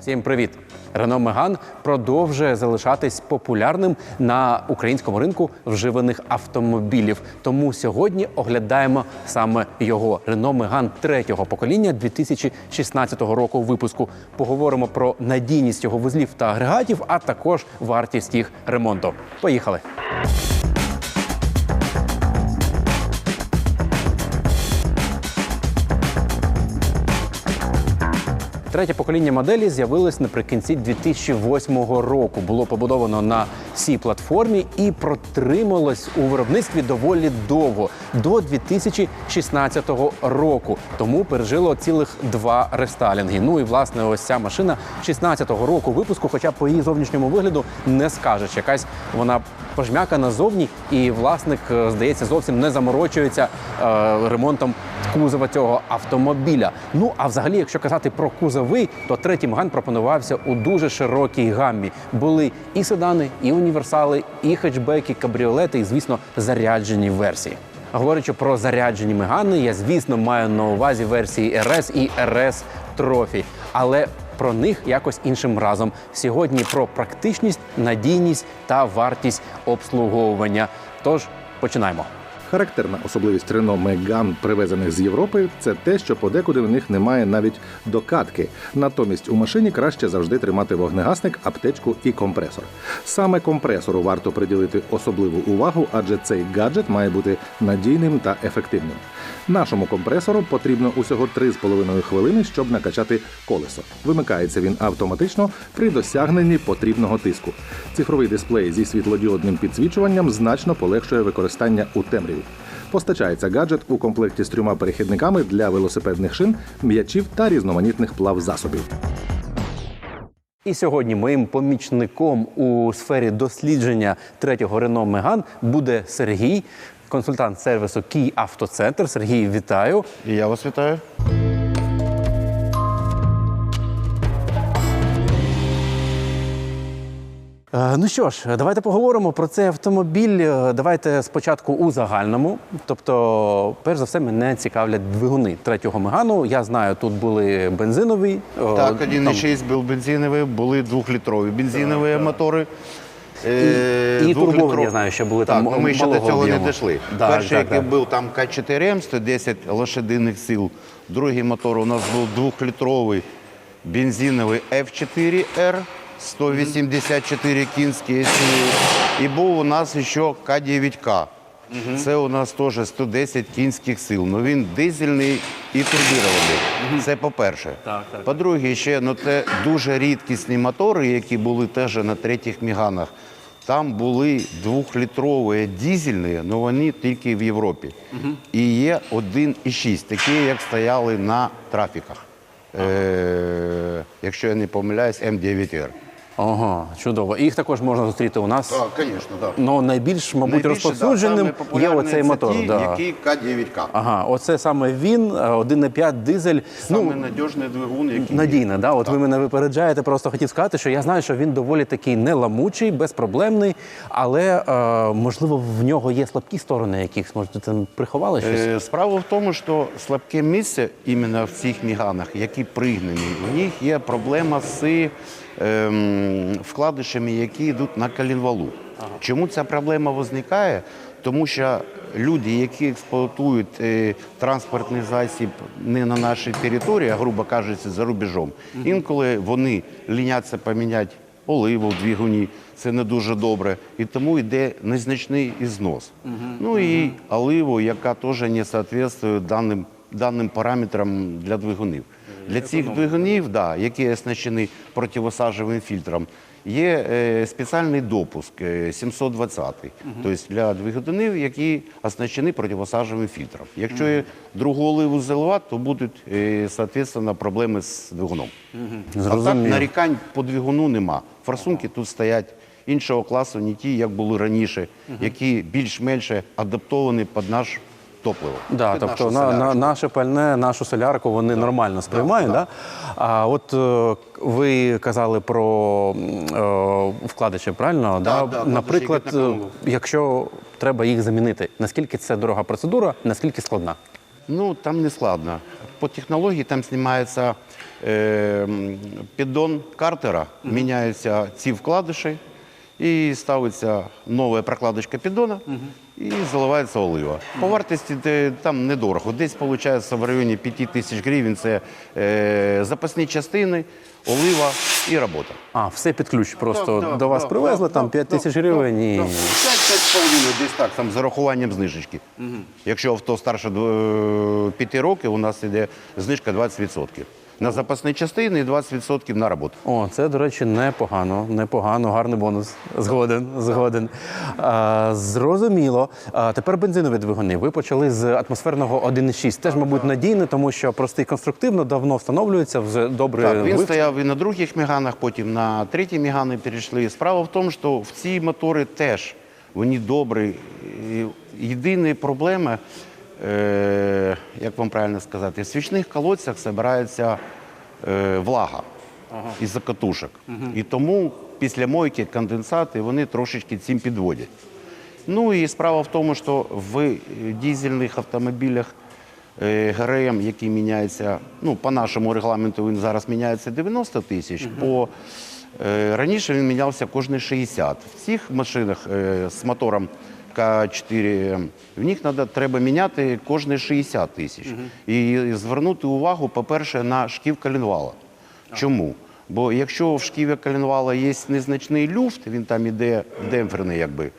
Всім привіт! Рено Меган продовжує залишатись популярним на українському ринку вживаних автомобілів. Тому сьогодні оглядаємо саме його Рено Меган третього покоління 2016 року випуску. Поговоримо про надійність його вузлів та агрегатів, а також вартість їх ремонту. Поїхали! Третє покоління моделі з'явилось наприкінці 2008 року. Було побудовано на цій платформі і протрималось у виробництві доволі довго до 2016 року. Тому пережило цілих два рестайлінги. Ну і власне, ось ця машина 16-го року випуску, хоча по її зовнішньому вигляду не скажеш, якась вона пожмяка назовні, і власник, е, здається, зовсім не заморочується е, ремонтом кузова цього автомобіля. Ну а взагалі, якщо казати про кузови, то третій Меган пропонувався у дуже широкій гаммі. Були і седани, і універсали, і хетчбеки, кабріолети, і звісно, заряджені версії. Говорячи про заряджені мегани, я звісно маю на увазі версії RS і RS Trophy. але про них якось іншим разом. Сьогодні про практичність, надійність та вартість обслуговування. Тож починаємо. Характерна особливість Рено Меган, привезених з Європи, це те, що подекуди в них немає навіть докатки. Натомість у машині краще завжди тримати вогнегасник, аптечку і компресор. Саме компресору варто приділити особливу увагу, адже цей гаджет має бути надійним та ефективним. Нашому компресору потрібно усього 3,5 хвилини, щоб накачати колесо. Вимикається він автоматично при досягненні потрібного тиску. Цифровий дисплей зі світлодіодним підсвічуванням значно полегшує використання у темряві. Постачається гаджет у комплекті з трьома перехідниками для велосипедних шин, м'ячів та різноманітних плавзасобів. І сьогодні моїм помічником у сфері дослідження третього Рено Меган буде Сергій, консультант сервісу Кій Автоцентр. Сергій, вітаю. І я вас вітаю. Ну що ж, давайте поговоримо про цей автомобіль. Е, Давайте спочатку у загальному. Тобто, перш за все, мене цікавлять двигуни третього мегану. Я знаю, тут були бензинові. е, Так, там 1,6 був бензиновий, були двохлітрові бензинові мотори. І, Е, і турбовані, я знаю, що були Так, там ну ми ще до цього не дійшли. Да, Перший, так, який так. був там К4М, 110 лошадиних сил. Другий мотор у нас був двохлітровий бензиновий F4R, 184 кінські сили. І був у нас ще К9К. Це у нас теж 110 кінських сил. Ну він дизельний і турбірований. Це по-перше. По-друге, ще ну, це дуже рідкісні мотори, які були теж на третіх міганах. Там були двохлітрові дізельні, але вони тільки в Європі. І є 1,6, такі, як стояли на трафіках. Е, якщо я не помиляюсь, М9Р. Ага, чудово. І їх також можна зустріти у нас. Так, звісно, так. Ну, найбільш, мабуть, розповсюдженим є оцей мотор. Да. який К9К. Ага, оце саме він, е, 1,5 дизель. Саме ну, надіжний двигун, який надійний, да? От ви мене випереджаєте, просто хотів сказати, що я знаю, що він доволі такий неламучий, безпроблемний, але е, можливо в нього є слабкі сторони, яких може там приховали щось. Е, Справа в тому, що слабке місце іменно в цих міганах, які пригнані, у них є проблема з ем, вкладишами, які йдуть на колінвалу. Чому ця проблема виникає? Тому що люди, які експлуатують е, транспортний засіб не на нашій території, а грубо кажучи, за рубежом, інколи вони ліняться поміняти оливу в двигуні, це не дуже добре. І тому йде незначний ізнос. Ну і оливу, яка теж не відповідає даним, даним параметрам для двигунів. Для цих двигунів, да, які оснащені противосажевим фільтром, є е, спеціальний допуск е, 720 тобто для двигунів, які оснащені противосажевим фільтром. Якщо є другу оливу заливати, то будуть, е, соответственно, проблеми з двигуном. А так нарікань по двигуну нема. Форсунки тут стоять іншого класу, не ті, як були раніше, які більш-менш адаптовані під наш топливо. Да, Під тобто нашу на, на, наше пальне, нашу солярку вони нормально сприймають. Да, А от е, ви казали про е, вкладиші, правильно? Да, да, Наприклад, на е, якщо треба їх замінити, наскільки це дорога процедура, наскільки складна? Ну, там не складно. по технології там знімається е, піддон картера, міняються ці вкладиші, і ставиться нова прокладочка піддона, і заливається олива. По вартості там недорого. Десь виходить в районі 5 тисяч гривень. Це е, запасні частини, олива і робота. А, все під ключ. Просто Так, так, до вас так, привезли так, там так, 5 так, тисяч так, гривень і. так. 5-5,5 десь так, там з урахуванням знижечки. Якщо авто старше 5 років, у нас йде знижка 20%. На запасні частини і 20% на роботу. О, це, до речі, непогано, непогано, гарний бонус. Згоден, згоден. А, зрозуміло. А, тепер бензинові двигуни. Ви почали з атмосферного 1,6. Теж, мабуть, надійне, тому що простий конструктивно давно встановлюється вже добре. Так, він стояв і на других міганах, потім на треті мігани перейшли. Справа в тому, що в ці мотори теж вони добрі. Єдина проблема, е, як вам правильно сказати, в свічних колодцях збирається е, влага із-за катушок. І тому після мойки конденсати вони трошечки цим підводять. Ну і справа в тому, що в е, дізельних автомобілях ГРМ, який міняється, ну, по нашому регламенту він зараз міняється 90 тисяч, по е, раніше він мінявся кожні 60. В цих машинах з мотором К4 в них надо, треба міняти кожні 60 тисяч. І звернути увагу, по-перше, на шків коленвала. Чому? Бо якщо в шківі коленвала є незначний люфт, він там іде демпферний, якби.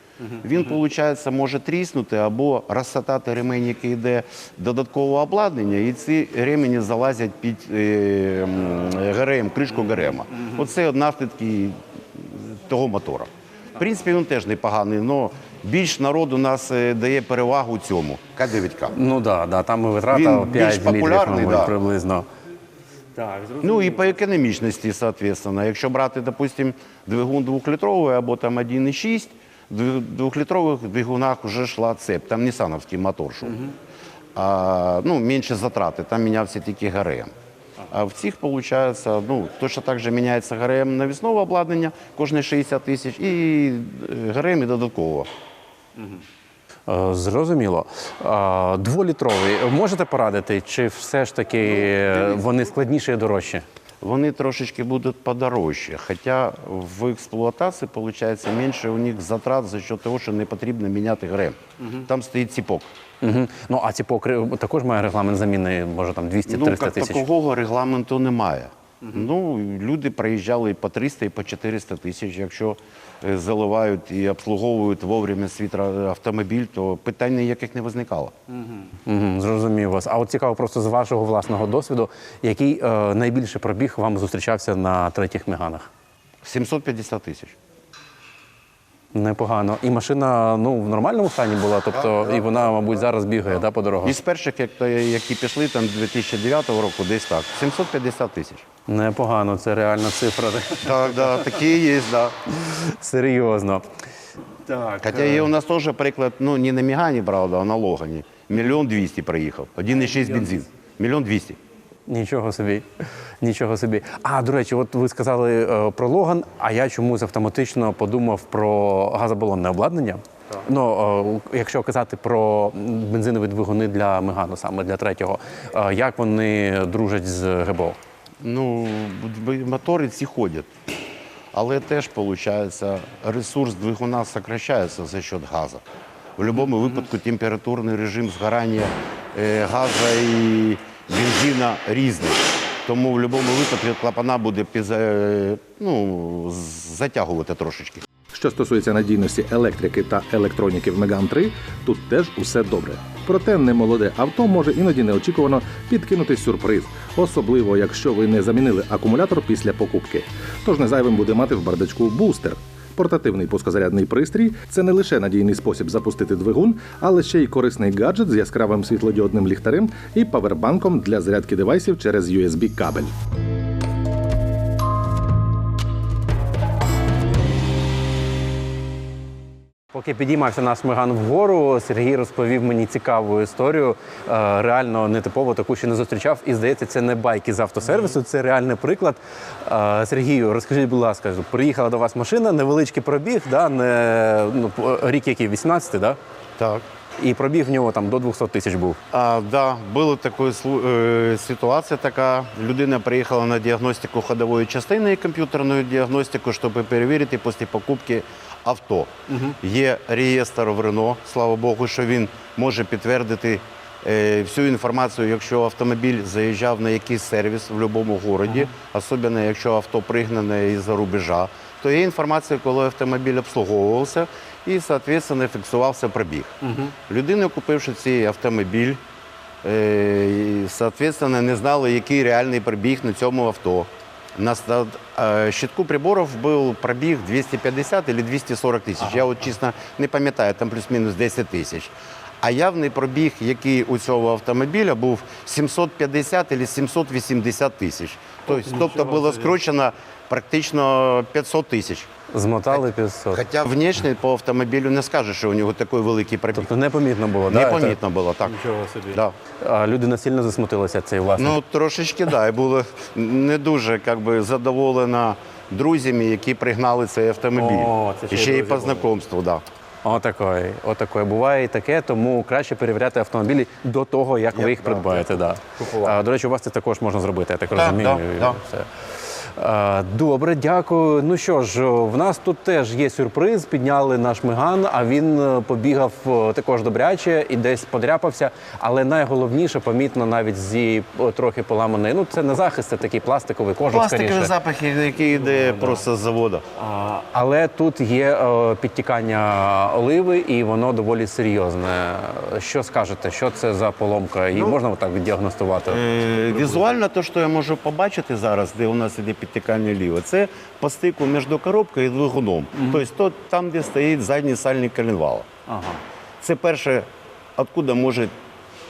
Він, виходить, може тріснути або розсатати ремень, який йде додаткового обладнання, і ці ремені залазять під е, ГРМ, кришку ГРМ. Оце наслідки того мотора. В принципі, він теж непоганий, але більш народ у нас е, дає перевагу цьому К9К. Ну да, да, там витрата Він 5 більш популярний, мабуть, да. приблизно. Ну і по економічності, соответственно. Якщо брати, допустим, двигун двохлітровий або там 1,6, в двохлітрових двигунах вже йшла цеп, там Нісановський мотор шов. А, ну, менше затрати, там мінявся тільки ГРМ. А в цих, виходить, ну, точно так же міняється ГРМ навісного обладнання, кожні 60 тисяч, і е, ГРМ і додатково. Е, Зрозуміло. Дволітровий. Можете порадити, чи все ж таки е, вони складніші і дорожчі? Вони трошечки будуть подорожчі, хоча в експлуатації виходить менше у них затрат за счет того, що не потрібно міняти ГРМ. Там стоїть ціпок. Угу. Ну, а ці покри також має регламент заміни, може там 200-300 Ну, як тисяч. такого регламенту немає. Ну, люди проїжджали і по 300, і по 400 тисяч. Якщо е, заливають і обслуговують вовремя свій автомобіль, то питань ніяких не виникало. Угу, зрозумів вас. А от цікаво просто з вашого власного досвіду, який е, найбільше пробіг вам зустрічався на третіх меганах? 750 тисяч. Непогано. І машина ну, в нормальному стані була, тобто і вона, мабуть, зараз бігає да, по дорогах. Із перших, як які пішли там 2009 року, десь так. 750 тисяч. Непогано, це реальна цифра. Так, да, такі є, да. Серйозно. Так. Хоча є у нас теж приклад, ну не на Мігані, правда, а на Логані. Мільйон двісті проїхав. 1,6 бензин. Мільйон двісті. Нічого собі. Нічого собі. А, до речі, от ви сказали е, про Логан, а я чомусь автоматично подумав про газобалонне обладнання. Ну, е, якщо казати про бензинові двигуни для Мегану, саме для третього, е, як вони дружать з ГБО? Ну, мотори ці ходять. Але теж, виходить, ресурс двигуна сокращається за счет газу. В будь-якому випадку температурний режим згорання е, газу і бензина різний. Тому в будь-якому випадку клапана буде піза- ну, затягувати трошечки. Що стосується надійності електрики та електроніки в Megane 3, тут теж усе добре. Проте немолоде авто може іноді неочікувано підкинути сюрприз, особливо якщо ви не замінили акумулятор після покупки. Тож не зайвим буде мати в бардачку бустер. Портативний пускозарядний пристрій. Це не лише надійний спосіб запустити двигун, але ще й корисний гаджет з яскравим світлодіодним ліхтарем і павербанком для зарядки девайсів через USB Поки підіймався наш Меган вгору, Сергій розповів мені цікаву історію. Е, Реально нетипово таку ще не зустрічав. І здається, це не байки з автосервісу, це реальний приклад. Е, Сергію, розкажіть, будь ласка, приїхала до вас машина, невеличкий пробіг, да, не, ну, рік який, 18-й, да? Так. І пробіг в нього там до 200 тисяч був. А, да, була така е, ситуація така. Людина приїхала на діагностику ходової частини і комп'ютерну діагностику, щоб перевірити після покупки авто. Є реєстр в Рено, слава Богу, що він може підтвердити е, всю інформацію, якщо автомобіль заїжджав на якийсь сервіс в будь-якому місті, особливо якщо авто пригнане із-за рубежа, то є інформація, коли автомобіль обслуговувався і, відповідно, фіксувався пробіг. Людина, купивши цей автомобіль, е, і, соответственно, не знали, який реальний пробіг на цьому авто. На е, щитку приборів був пробіг 250 або 240 тисяч. Я от чесно не пам'ятаю, там плюс-мінус 10 тисяч. А явний пробіг, який у цього автомобіля був 750 або 780 тисяч. Тобто, тобто було скручено практично 500 тисяч. Змотали 500. Хоча внешне по автомобілю не скажеш, що у нього такий великий пробіг. Тобто непомітно було, да? Непомітно було, так. Нічого собі. Да. А людина сильно засмутилася, цей власник. Ну, трошечки, да, і було не дуже как би, задоволена друзями, які пригнали цей автомобіль. О, це ще і ще й по знакомству, да. Отакої, отакої. Буває і таке, тому краще перевіряти автомобілі до того, як ви їх придбаєте. Да. А, до речі, у вас це також можна зробити, я так, Так, розумію. да, да. все. Добре, дякую. Ну що ж, в нас тут теж є сюрприз. Підняли наш миган, а він е, побігав також добряче і десь подряпався. Але найголовніше, помітно навіть зі трохи поламаної. Ну це не захист, це такий пластиковий кожух. Пластикові скоріше. запахи, які йде просто з заводу. А, Але тут є підтікання оливи, і воно доволі серйозне. Що скажете, що це за поломка? Її можна так діагностувати? Е, Візуально, те, що я можу побачити зараз, де у нас іде підтікання ліва, це по стику між коробкою і двигуном. Тобто то, там, де стоїть задній сальник коленвала. Ага. Це перше, откуда може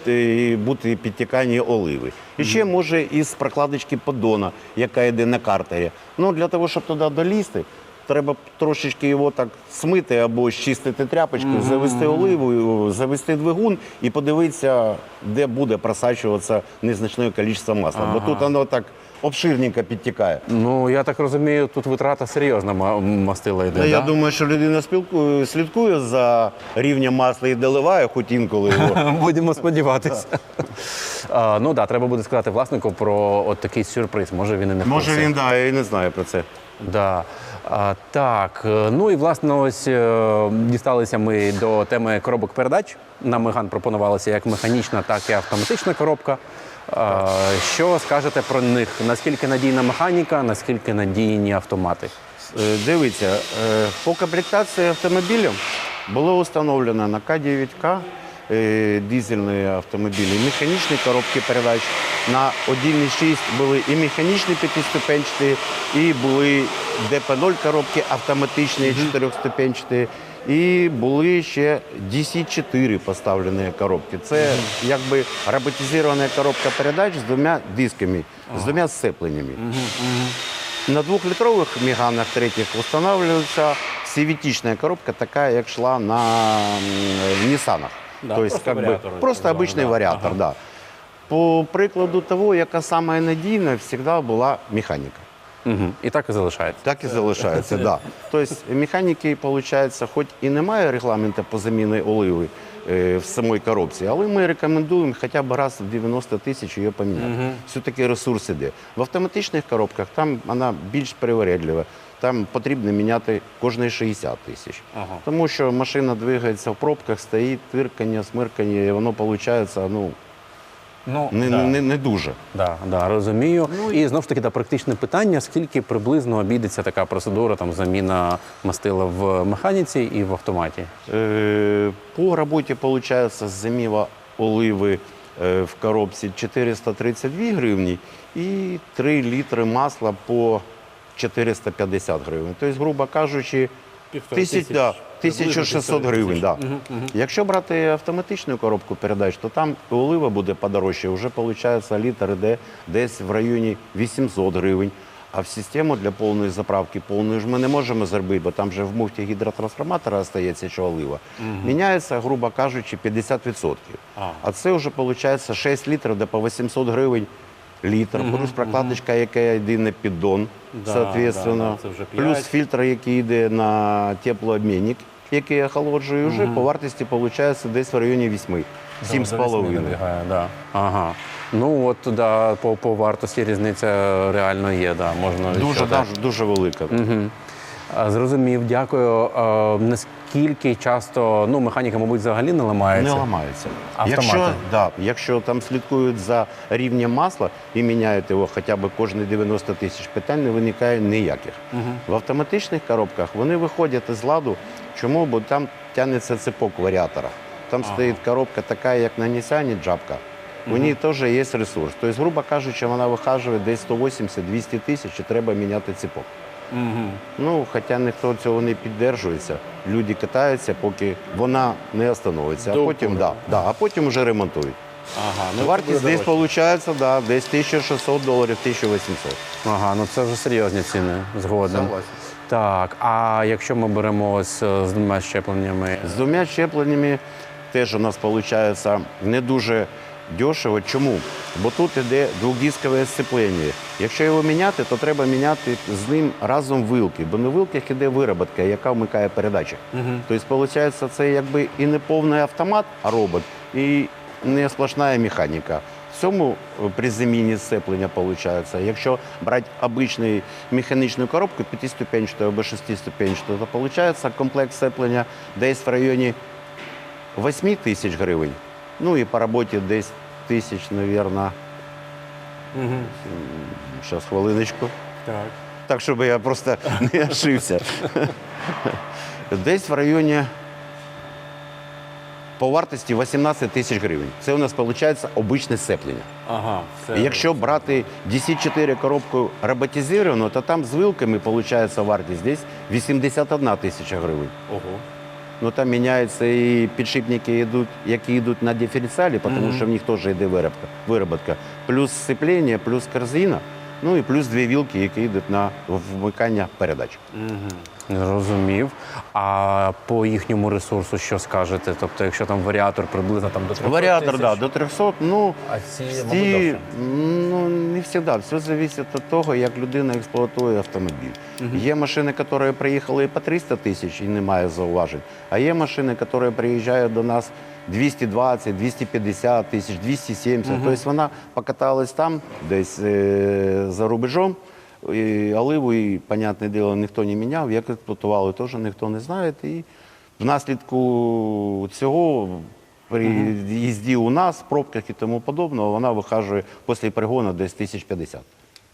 е, бути підтікання оливи. І ще може із прокладочки поддона, яка йде на картері. Ну, для того, щоб туди долізти, треба трошечки його так смити або щистити тряпочкою, завести оливу, завести двигун і подивитися, де буде просачуватися незначне кількість масла. Бо тут воно так обширненько підтікає. Ну я так розумію, тут витрата серйозна мастила йде. Ну, я да? думаю, що людина спілкує, слідкує за рівнем масла і доливає хоч інколи його. Будемо сподіватися. А, ну так, да, треба буде сказати власнику про от такий сюрприз. Може він і не Може він да, і не знає про це. Да. А, так, е, ну і власне, ось е, дісталися ми до теми коробок передач. Нам Меган пропонувалася як механічна, так і автоматична коробка. Що скажете про них? Наскільки надійна механіка, наскільки надійні автомати? Е, Дивіться, е, по комплектації автомобілів було встановлено на К9К е, дизельні автомобілі, механічні коробки передач. На 1.6 були і механічні п'ятиступенчаті, і були ДП-0 коробки автоматичні, чотирьохступенчаті. І були ще DC-4 поставлені коробки. Це якби роботизована коробка передач з двома дисками, з двома сцепленнями. На двухлитровых меганах третьих устанавливается cvt коробка, такая, як шла на м, Ниссанах. Да, То есть, просто как бы, вариатор, просто так обычный званий, да. варіатор. Да. По прикладу того, яка сама надійна, завжди була механіка. Угу. І так і залишається. Так і залишається, да. Тобто механіки, виходить, хоч і немає регламенту по заміні оливи е, в самій коробці, але ми рекомендуємо хоча б раз в 90 тисяч її поміняти. Все-таки ресурс іде. В автоматичних коробках там вона більш привередлива. Там потрібно міняти кожні 60 тисяч. Ага. Тому що машина двигається в пробках, стоїть, твиркання, смиркання, і воно виходить ну, Ну, не, не, не дуже. Да, да, розумію. і знову ж таки, да, практичне питання: скільки приблизно обійдеться така процедура, там заміна мастила в механіці і в автоматі? Е, По роботі виходить заміва оливи е, в коробці 432 гривні і 3 літри масла по 450 гривень. Тобто, грубо кажучи, тисяч, да, 1600 гривень. Да. Якщо брати автоматичну коробку передач, то там олива буде подорожче, вже виходить літр йде десь в районі 800 гривень. А в систему для повної заправки повної ж ми не можемо зробити, бо там же в муфті гідротрансформатора остається що олива. Міняється, грубо кажучи, 50%. А. А це вже виходить 6 літрів, де по 800 гривень літр, плюс прокладочка, яка йде на піддон, Да, соответственно, да, да, це вже плюс фільтр, який йде на теплообмінник, який охолоджує, вже по вартості виходить десь в районі 8. 7,5. Добігає, да. Ага. Ну от да, по, по вартості різниця реально є, да, можна Дуже, відчути. дуже, дуже велика. Мгм. А, Зрозумів, дякую. А, Наскільки часто ну, механіка, мабуть, взагалі не ламається? Не ламається. Автомати. Якщо, да, якщо там слідкують за рівнем масла і міняють його хоча б кожні 90 тисяч, питань не виникає ніяких. В автоматичних коробках вони виходять із ладу. Чому? Бо там тягнеться цепок варіатора. Там стоїть коробка така, як на Nissan джапка. У ній теж є ресурс. Тобто, грубо кажучи, вона вихажує десь 180-200 тисяч і треба міняти цепок. Ну, хоча ніхто цього не піддержується. Люди катаються, поки вона не остановиться. А потім, да, да, а потім вже ремонтують. Ага, Вартість десь виходить, да, десь 1600 доларів, 1800. Ага, ну це вже серйозні ціни. Согласен. Так, а якщо ми беремо ось е, з двома щепленнями, З двома щепленнями теж у нас виходить не дуже дешево. Чому? Бо тут іде двохдискове сцеплення. Якщо його міняти, то треба міняти з ним разом вилки, бо на вилках іде вироботка, яка вмикає передачі. Тобто, виходить, це якби і не повний автомат, а робот, і не сплошна механіка. В цьому е, при заміні сцеплення виходить. Якщо брати обичну механічну коробку, п'ятиступенчату або шестиступенчату, то виходить комплект сцеплення десь в районі 8 тисяч гривень. Ну і по роботі десь тисяч, мабуть, зараз хвилиночку. так. Так, щоб я просто не ошибся. Десь в районі по вартості 18 тисяч гривень. Це у нас виходить обичне сцеплення. Ага, це... Якщо брати DC4 коробку роботизовану, то там з вилками виходить вартість десь 81 тисяча гривень. Ого. Ну там міняються і підшипники, йдуть, які йдуть на диференціалі, тому що в них теж йде виробка, вироботка. Плюс сцеплення, плюс корзина, ну і плюс дві вілки, які йдуть на вмикання передач. Зрозумів. А по їхньому ресурсу що скажете? Тобто, якщо там варіатор приблизно там до 300 Варіатор, да, до 300, ну, А ці, мабуть, ці, довше. ну, не завжди. Все залежить від того, як людина експлуатує автомобіль. Є машини, які приїхали і по 300 тисяч і немає зауважень. А є машини, які приїжджають до нас 220, 250 тисяч, 270. Тобто вона покаталась там, десь е, за рубежом. І оливу, і, понятне діло, ніхто не міняв. Як експлуатували, теж ніхто не знає. І внаслідку цього при їзді у нас, пробках і тому подобного, вона вихажує після перегону десь 1050.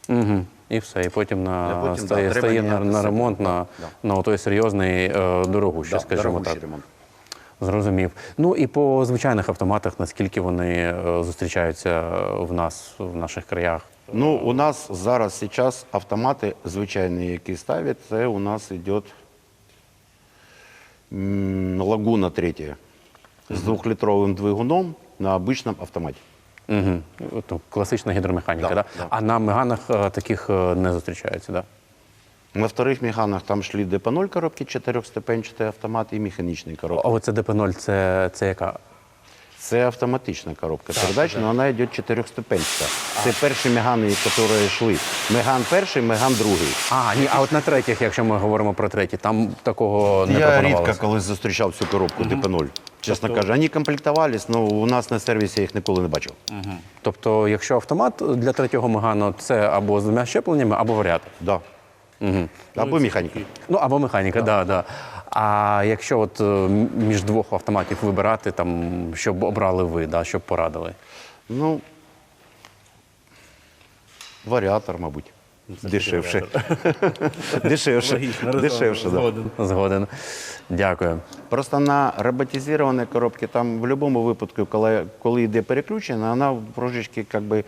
Угу. І все, і потім, на, потім, стає, да, стає на, на ремонт, на, Да. на той серйозний е, дорогу, ще, скажімо дорогущий так. ремонт. Зрозумів. Ну і по звичайних автоматах, наскільки вони е, зустрічаються в нас, в наших краях? Ну, у нас зараз зараз автомати звичайні, які ставлять, це у нас йде лагуна третя з двохлітровим двигуном на обичному автоматі. Угу. Класична гідромеханіка, Да, да, да. а на меганах е, таких е, не зустрічається, да? На вторих меганах там йшли ДП-0 коробки, чотирьохступенчатий автомат і механічний коробки. А оце ДП-0, це, це яка? Це автоматична коробка передач, але вона йде чотирьохступенчата. Це перші мегани, які йшли. Меган перший, меган другий. А, ні, а от на третіх, якщо ми говоримо про треті, там такого не Я рідко колись зустрічав цю коробку ДП-0. Чесно кажучи, вони комплектувались, але у нас на сервісі я їх ніколи не бачив. Тобто, якщо автомат для третього мегану, це або з двома щепленнями, або варіатор. Да. Угу. Або механіка. Ну, або механіка, да. Да, А якщо от е, між двох автоматів вибирати, там, щоб обрали ви, да, щоб порадили? Ну, варіатор, мабуть. Дешевше. Дешевше. Дешевше, да. Згоден. Дякую. Просто на роботизованій коробці там в будь-якому випадку, коли, коли йде переключення, вона трошечки как би,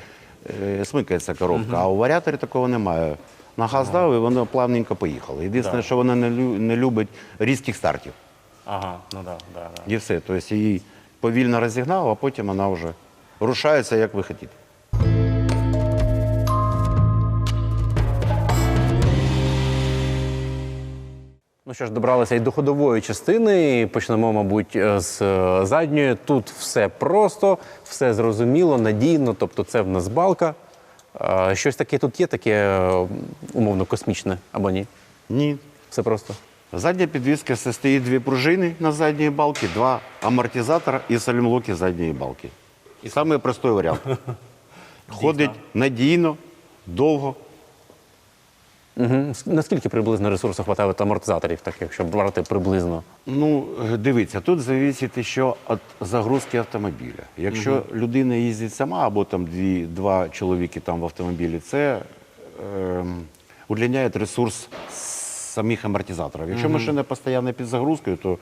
е, смикається коробка, а у варіаторі такого немає. На газ дав і воно плавненько поїхало. Єдине, що вона не, лю- не любить різких стартів. Ага, ну да, да, да. І все. Тобто її повільно розігнав, а потім вона вже рушається, як ви хотіте. Ну що ж, добралися і до ходової частини. Почнемо, мабуть, е, з е, задньої. Тут все просто, все зрозуміло, надійно. Тобто, це в нас балка. Щось таке тут є, таке е, умовно космічне або ні? Ні. Все просто. Задня підвіска состоїть дві пружини на задній балці, два амортизатора і салімблоки задньої балки. І Саме простий варіант. Ходить надійно, довго. Угу. Наскільки приблизно ресурсу хватає от амортизаторів, так якщо брати приблизно? Ну, е, дивіться, тут залежить ще від загрузки автомобіля. Якщо людина їздить сама, або там дві, два чоловіки там в автомобілі, це е, удлиняє ресурс самих амортизаторів. Якщо машина постійно під загрузкою, то,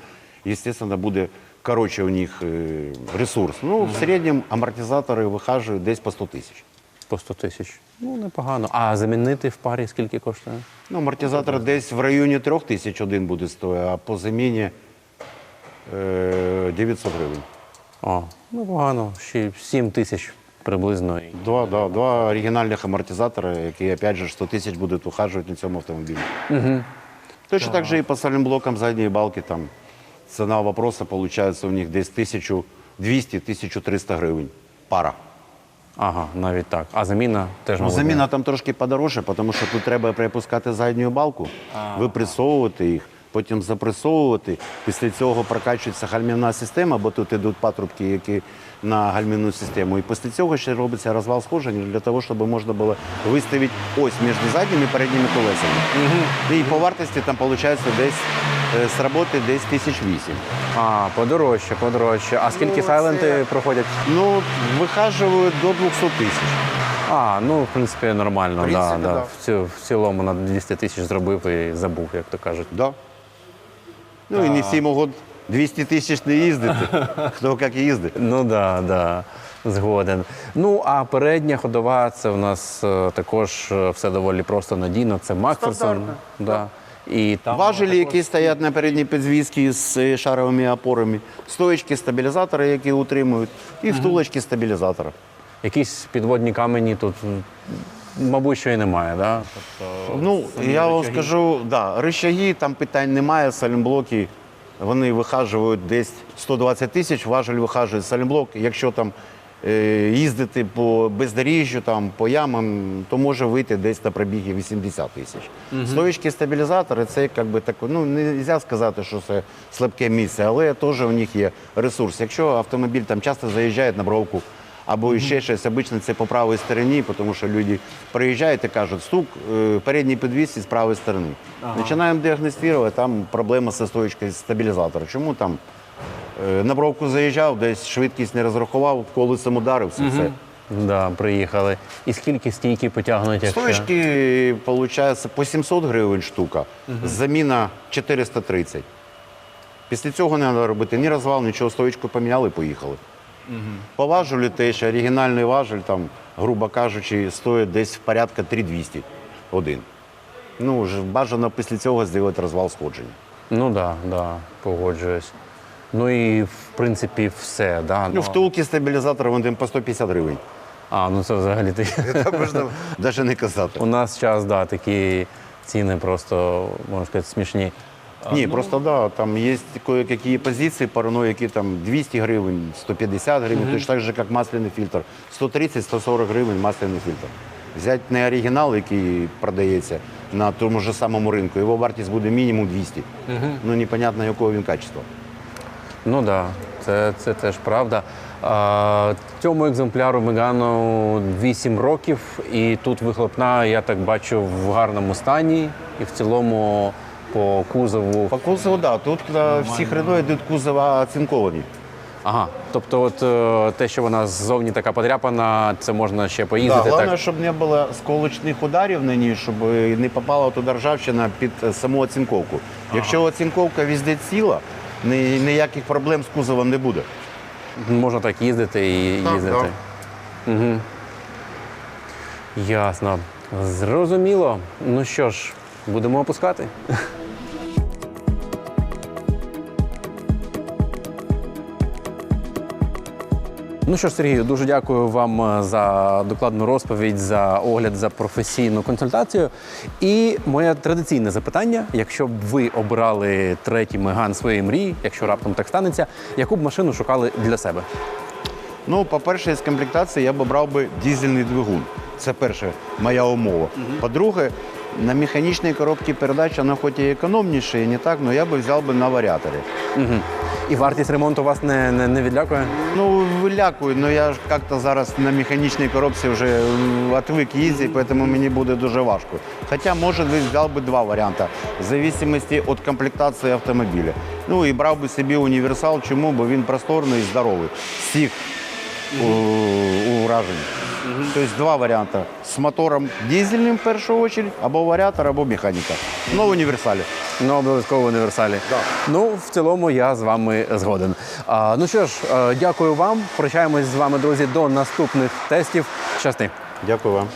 звісно, буде коротше у них е, ресурс. Ну, в середньому амортизатори вихажують десь по 100 тисяч. По 100 тисяч. Ну, непогано. А замінити в парі скільки коштує? Ну, амортизатор десь в районі 3 тисяч один буде стоїти, а по заміні е, 900 гривень. О, непогано. Ще 7 тисяч приблизно. Два, да, два оригінальних амортизатора, які, опять же, 100 тисяч будуть ухажувати на цьому автомобілі. Угу. Точно так же і по салімблокам задньої балки, там ціна вопроса, виходить, у них десь 1200-1300 гривень. Пара. Ага, навіть так. А заміна теж Ну, мабуть, заміна там трошки подорожча, тому що тут треба припускати задню балку, випресовувати їх, потім запресовувати. Після цього прокачується гальмівна система, бо тут йдуть патрубки, які на гальмівну систему. І після цього ще робиться розвал схоження для того, щоб можна було виставити ось між задніми і передніми колесами. І по вартості там виходить десь з роботи десь тисяч вісім. А, подорожче, подорожче. А скільки Ну, сайленти це- проходять? Ну, вихажують до 200 тисяч. А, ну, в принципі, нормально. В принципі, да, да. да. В, ці- в цілому на 200 тисяч зробив і забув, як то кажуть. Да. Ну і не всі можуть 200 тисяч не їздити. Хто як їздить. Ну да, да, згоден. Ну а передня ходова це в нас е, також е, все доволі просто надійно. Це Макферсон. Стандартно, Да. І там Важелі, які стоять на передній підвісці з шаровими опорами, стоечки стабілізатора, які утримують, і втулочки стабілізатора. якісь підводні камені тут, мабуть, що і немає, да? Тобто, Ну, самі я вам скажу, да, рычаги, там питань немає, салімблоки, вони вихажують десь 120 тисяч, важель вихажує салімблок. Якщо там їздити по бездоріжжю, там, по ямам, то може вийти десь на пробіги 80 тисяч. Стоїчки стабілізатори, це як би так, ну, не можна сказати, що це слабке місце, але теж у них є ресурс. Якщо автомобіль там часто заїжджає на бровку, або ще щось, обично це по правій стороні, тому що люди приїжджають і кажуть, стук е, передній підвісці з правої сторони. Починаємо діагностувати, там проблема зі стоїчкою стабілізатора. Чому там е, на бровку заїжджав, десь швидкість не розрахував, колесом ударився, все. Да, приїхали. І скільки стійки потягнуть? якщо- Стоїчки, виходить, по 700 гривень штука, заміна 430. Після цього не треба робити ні розвал, нічого, стоїчку поміняли, поїхали. По важелю теж оригінальний важель, там, грубо кажучи, стоїть десь в порядка 3200 один. Ну, вже бажано після цього зробити розвал сходження. Ну так, да, да, погоджуюсь. Ну і в принципі все. Да, Ну, втулки стабілізатора вони по 150 гривень. А, ну це взагалі ти. Можна навіть не казати. У нас час, да, такі ціни просто, можна сказати, смішні. Ні, просто да, там є кое-які позиції парано, які там 200 гривень, 150 гривень, точно так же, як масляний фільтр. 130-140 гривень масляний фільтр. Взяти не оригінал, який продається на тому ж самому ринку, його вартість буде мінімум 200. Ну, непонятно, якого він качества. Ну так, да, це, це теж правда. А, цьому екземпляру Мегану 8 років, і тут вихлопна, я так бачу, в гарному стані, і в цілому по кузову. По кузову, да, тут е, всі хрено йдуть кузова оцинковані. Ага, тобто, от е, те, що вона ззовні така подряпана, це можна ще Да, поїздити. головне, так. щоб не було сколочних ударів на ній, щоб не попала туди ржавчина під е, саму оцінковку. Якщо оцінковка везде ціла, ніяких проблем з кузовом не буде. Можна так їздити і Так, їздити. Угу. Ясно. Зрозуміло. Ну що ж, будемо опускати. Ну що ж, Сергію, дуже дякую вам е, за докладну розповідь, за огляд, за професійну консультацію. І моє традиційне запитання: якщо б ви обирали третій меган своєї мрії, якщо раптом так станеться, яку б машину шукали для себе? Ну, по-перше, з комплектації я б брав би дизельний двигун. Це перша моя умова. По-друге, на механічній коробці передач вона хоч і економніше, і не так, але я би взяв би на варіаторі. Угу. І вартість ремонту вас не, не, не відлякує? Ну, вилякую, але я ж як-то зараз на механічній коробці вже м, отвик їздити, тому мені буде дуже важко. Хоча, може, би взяв би два варіанти, в зависимості від комплектації автомобіля. Ну і брав би собі універсал, чому? Бо він просторний і здоровий. Всіх у, у вражень. Тобто два варіанти. З мотором дизельним в першу чергу, або варіатор, або механіка. Ну, в універсалі. Ну, обов'язково в універсалі. Ну, в цілому я з вами згоден. А, ну що ж, е, дякую вам. Прощаємось з вами, друзі, до наступних тестів. Щасти. Дякую вам.